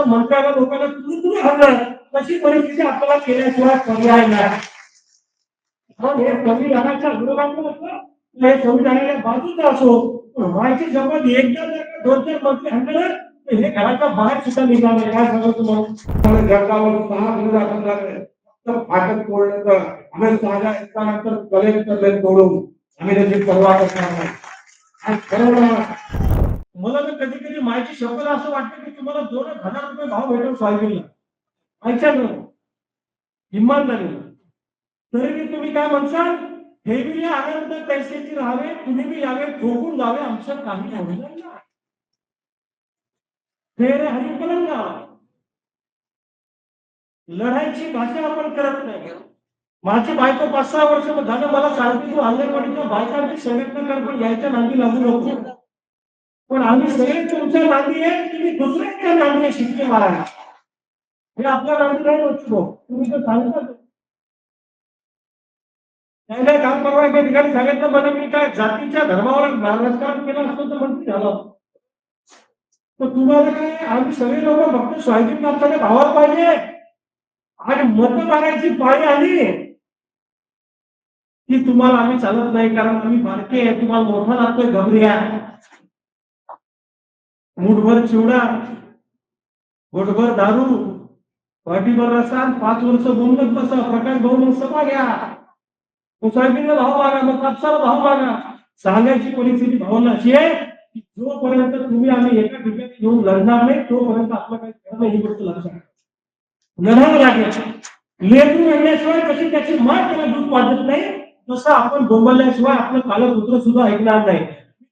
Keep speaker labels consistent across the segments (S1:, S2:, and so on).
S1: जसं मंत्र्याला लोकांना तुम्ही तुम्ही हरलं तशी परिस्थिती आपल्याला केल्याशिवाय पर्याय नाही. पण हे संविधानाच्या विरोधात असलं हे संविधानाच्या बाजूचं असो पण व्हायची शपथ एकदा जर दोन चार मंत्री हरलं तर हे घराच्या बाहेर सुद्धा निघालं. नाही. काय सांगू तुम्हाला?
S2: मला जगावर सहा दिवस आपण लागले. तर फाटक तोडलं तर आम्ही साध्या एकानंतर कलेक्टरले तोडून आम्ही त्याची परवा करणार नाही. आणि खरं
S1: मला तर कधी कधी माहिती शब्द असं वाटतं की तुम्हाला दोन हजार रुपये भाव भेटेल सोयाबीनला. ऐका ना इमानदारी तरी बी तुम्ही काय म्हणसाल? हे बी आनंद पैशाची राहावे तुम्ही बी यावे ठोकून जावे आमचं काही होणार नाही. फेरे हरी लढाईची भाषा आपण करत नाही. माझी बायको पाच सहा वर्ष झालं मला सांगते तू अंगणवाडीच्या बायका संघटना कर पण यायच्या नांदी लागू नको. पण आम्ही सगळे तुमच्या नांदी आहे तुम्ही दुसऱ्यांच्या नांदी आहे शिकले मारायला हे आपल्या नांदी नाही होतो हो. तुम्ही तर सांगता नाही नाही काम परवा एका ठिकाणी सांगितलं मला मी काय जातीच्या धर्मावर राजकारण केलं असतं तर म्हणजे झालं. तर तुम्हाला काय आम्ही सगळे लोक फक्त सोयाबीन कापसाच्या भावावर पाहिजे. आणि मत मारायची पाळी आली. की तुम्हाला आम्ही चालत नाही कारण आम्ही भारतीय आहे तुम्हाला मोठा लागतोय घबऱ्या मुठभर चिवडा गोठभर दारू पाठीभर रसा पाच वर्ष बोलत बसा प्रकाश भाऊ मग सभा घ्या. मग भाव मागा मग कापसाला भाव मागा. सांगायची परिस्थिती भावना अशी आहे की जोपर्यंत तुम्ही आम्ही एका ठिकाणी येऊन लढणार नाही तोपर्यंत आपलं काही खरं नाही ही गोष्ट लक्षात लढावं लागेल लेकरू म्हणल्याशिवाय कशी त्याची मात त्याला दूध वाजत नाही? तसं आपण बोंबलल्याशिवाय आपलं कालपुत्र सुद्धा ऐकणार नाही.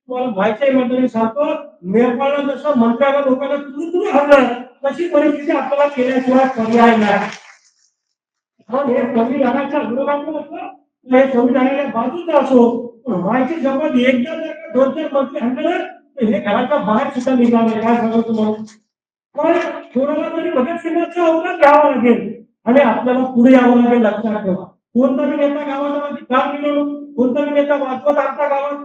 S1: तुम्हाला व्हायचंय म्हणतो सांगतो निर्माण जसं मंत्र्याला लोकांना तुम्ही तुम्ही हरणार तशी परिस्थिती आपल्याला केल्याशिवाय पर्याय नाही पण हे संविधानाच्या विरोधात असलं हे संविधानाच्या बाजूचं असो पण व्हायची शपथ एकदा जर का दोन चार मंत्री हरणार तर हे घराच्या बाहेर सुद्धा निघणार काय सांगतो तुम्हाला? पण कोणाला तरी भगतसिंगाचा अवघड घ्यावा लागेल आणि आपल्याला पुढे यावं लागेल लक्षात ठेवा. कोणता नेता गावाला काम केलं कोणता नेता वाचवत आता गावात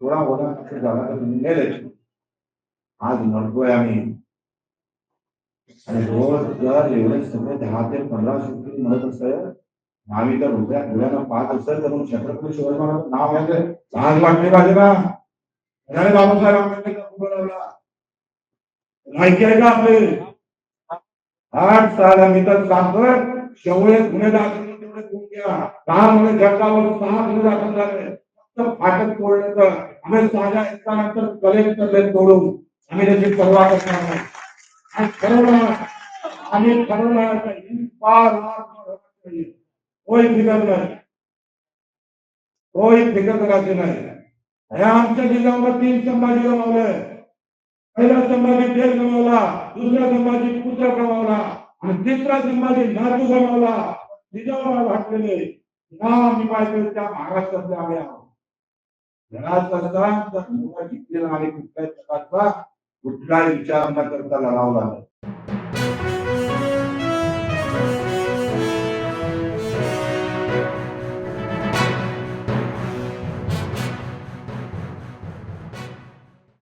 S2: थोडा बोला कसं झाला तर तुम्ही नेले आज म्हणतोय आम्ही आणि रोज जर एवढे सगळे दहा ते पंधरा शेतकरी म्हणत असेल आम्ही तर रुपया डोळ्यानं पाच असेल तर मग छत्रपती शिवाजी महाराज नाव घ्यायचं लाज वाटली पाहिजे ना म्हणाले बाबासाहेब आंबेडकर बोलवला माहिती आहे का आपले आठ साल आम्ही तर काम कर शेवळे गुन्हे दाखल तेवढे गुण घ्या दहा मुले जगावर सहा गुन्हे दाखल झाले फक्त फाटक तोडलं आम्ही साध्या एकानंतर कलेक्टरले तोडून आम्ही त्याची परवा करणार नाही आणि ठरवलं आम्ही ठरवलं का ही पार रात भर कोई फिकर नाही. कोई फिकर करायची नाही. हे आमच्या जिल्ह्यावर तीन संभाजी गमावले. पहिला संभाजी देश गमावला दुसरा संभाजी पुत्र गमावला आणि तिसरा संभाजी नातू गमावला. जिजाऊला वाटलेले. ना मी पाहिजे त्या महाराष्ट्रातल्या आम्ही आहोत. घरात असताना घेतलेला आणि कुठल्याही प्रकारचा कुठलाही विचार न करता लढावं लागलं.